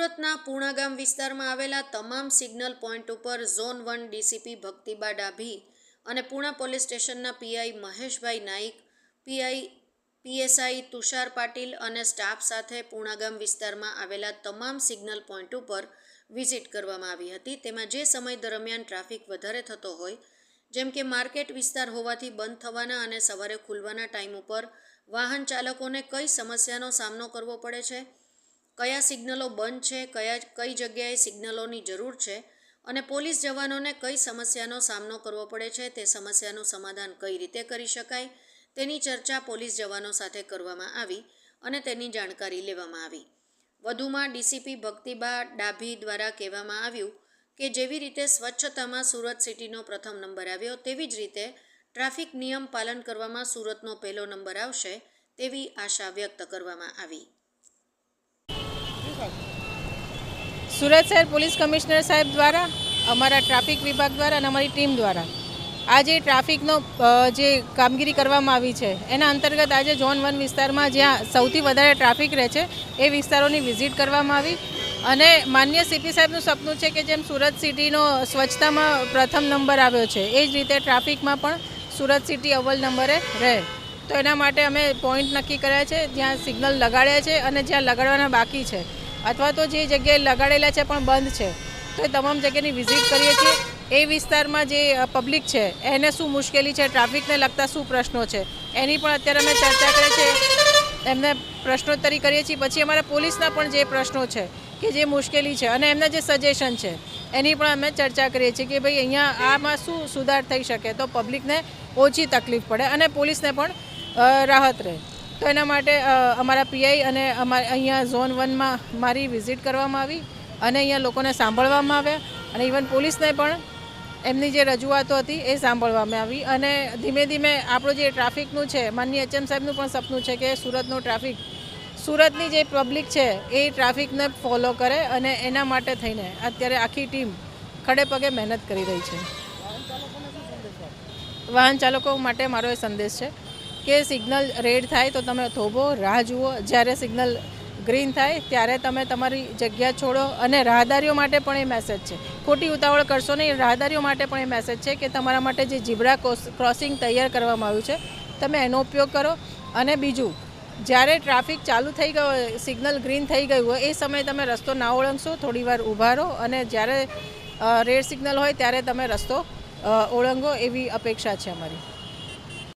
સુરતના પૂણાગામ વિસ્તારમાં આવેલા તમામ સિગ્નલ પોઈન્ટ ઉપર zone one DCP Bhaktiba Dabhi અને પૂણા પોલીસ સ્ટેશનના PI Maheshbhai Naik, PI PSI Tushar Patil અને સ્ટાફ સાથે પૂણાગામ વિસ્તારમાં આવેલા તમામ સિગ્નલ પોઈન્ટ ઉપર વિઝિટ કરવામાં આવી હતી. તેમાં જે સમય દરમિયાન ટ્રાફિક વધારે થતો હોય, જેમ કે માર્કેટ વિસ્તાર હોવાથી બંધ થવાના અને સવારે ખુલવાના ટાઈમ ઉપર વાહન ચાલકોને કઈ સમસ્યાનો સામનો કરવો પડે છે કયા સિગ્નલો બંધ છે, કયા, કઈ જગ્યાએ સિગ્નલોની જરૂર છે અને પોલીસ જવાનોને કઈ સમસ્યાનો સામનો કરવો પડે છે, તે સમસ્યાનું સમાધાન કઈ રીતે કરી શકાય, તેની ચર્ચા પોલીસ જવાનો સાથે કરવામાં આવી અને તેની જાણકારી લેવામાં આવી. વધુમાં ડીસીપી ભક્તિબા ડાભી દ્વારા કહેવામાં આવ્યું કે જેવી રીતે સ્વચ્છતામાં સુરત સિટીનો પ્રથમ નંબર આવ્યો, તેવી જ રીતે ટ્રાફિક નિયમ પાલન કરવામાં સુરતનો પહેલો નંબર આવશે તેવી આશા વ્યક્ત કરવામાં આવી. સુરત શહેર પોલીસ કમિશનર સાહેબ દ્વારા, અમારા ટ્રાફિક વિભાગ દ્વારા અને અમારી ટીમ દ્વારા. આજે ટ્રાફિકનો જે કામગીરી કરવામાં આવી છે, એના અંતર્ગત આજે ઝોન વન વિસ્તારમાં જ્યાં સૌથી વધારે ટ્રાફિક રહે છે, એ વિસ્તારોની વિઝિટ કરવામાં આવી. અને માન્ય સીપી સાહેબનું સપનું છે કે જેમ સુરત સિટીનો સ્વચ્છતામાં પ્રથમ નંબર આવ્યો છે, એ જ રીતે ટ્રાફિકમાં પણ સુરત સિટી અવ્વલ નંબરે રહે. તો એના માટે અમે પોઈન્ટ નક્કી કર્યા છે, જ્યાં સિગ્નલ લગાડ્યા છે અને જ્યાં લગાડવાના બાકી છે. અથવા તો જે જગ્યાએ લગાડેલા છે પણ બંધ છે, તો એ તમામ જગ્યાની વિઝિટ કરીએ છીએ. એ વિસ્તારમાં જે પબ્લિક છે, એને શું મુશ્કેલી છે ટ્રાફિકને લગતા શું પ્રશ્નો છે, એની પણ અત્યારે અમે ચર્ચા કરીએ છીએ. એમને પ્રશ્નોત્તરી કરીએ છીએ. પછી અમારા પોલીસના પણ જે પ્રશ્નો છે, કે જે મુશ્કેલી છે, અને એમના જે સજેશન છે, એની પણ અમે ચર્ચા કરીએ છીએ કે ભાઈ અહીંયા આમાં શું સુધાર થઈ શકે, તો પબ્લિકને ઓછી તકલીફ પડે અને પોલીસને પણ રાહત રહે. તો એના માટે અમારા પીઆઈ અને અમારા અહીંયા ઝોન વનમાં મારી વિઝિટ કરવામાં આવી અને અહીંયા લોકોને સાંભળવામાં આવ્યા અને ઇવન પોલીસને પણ એમની જે રજૂઆતો હતી એ સાંભળવામાં આવી અને ધીમે ધીમે આપણું જે ટ્રાફિકનું છે માનની એચએમ સાહેબનું પણ સપનું છે કે સુરતનો ટ્રાફિક, સુરતની જે પબ્લિક છે એ ટ્રાફિકને ફોલો કરે અને એના માટે થઈને અત્યારે આખી ટીમ ખડે પગે મહેનત કરી રહી છે. વાહન ચાલકો માટે મારો એ સંદેશ છે કે સિગ્નલ રેડ થાય તો તમે થોભો, રાહ જુઓ. જ્યારે સિગ્નલ ગ્રીન થાય ત્યારે તમે તમારી જગ્યા છોડો. અને રાહદારીઓ માટે પણ એ મેસેજ છે. ખોટી ઉતાવળ કરશો નહીં. રાહદારીઓ માટે પણ એ મેસેજ છે કે તમારા માટે જે જીબ્રા ક્રોસિંગ તૈયાર કરવામાં આવ્યું છે, તમે એનો ઉપયોગ કરો. અને બીજું, જ્યારે ટ્રાફિક ચાલુ થઈ ગયો સિગ્નલ ગ્રીન થઈ ગયું હોય, એ સમયે તમે રસ્તો ના ઓળંગશો. થોડી વાર ઊભા રહો અને જ્યારે રેડ સિગ્નલ હોય ત્યારે તમે રસ્તો ઓળંગો એવી અપેક્ષા છે અમારી.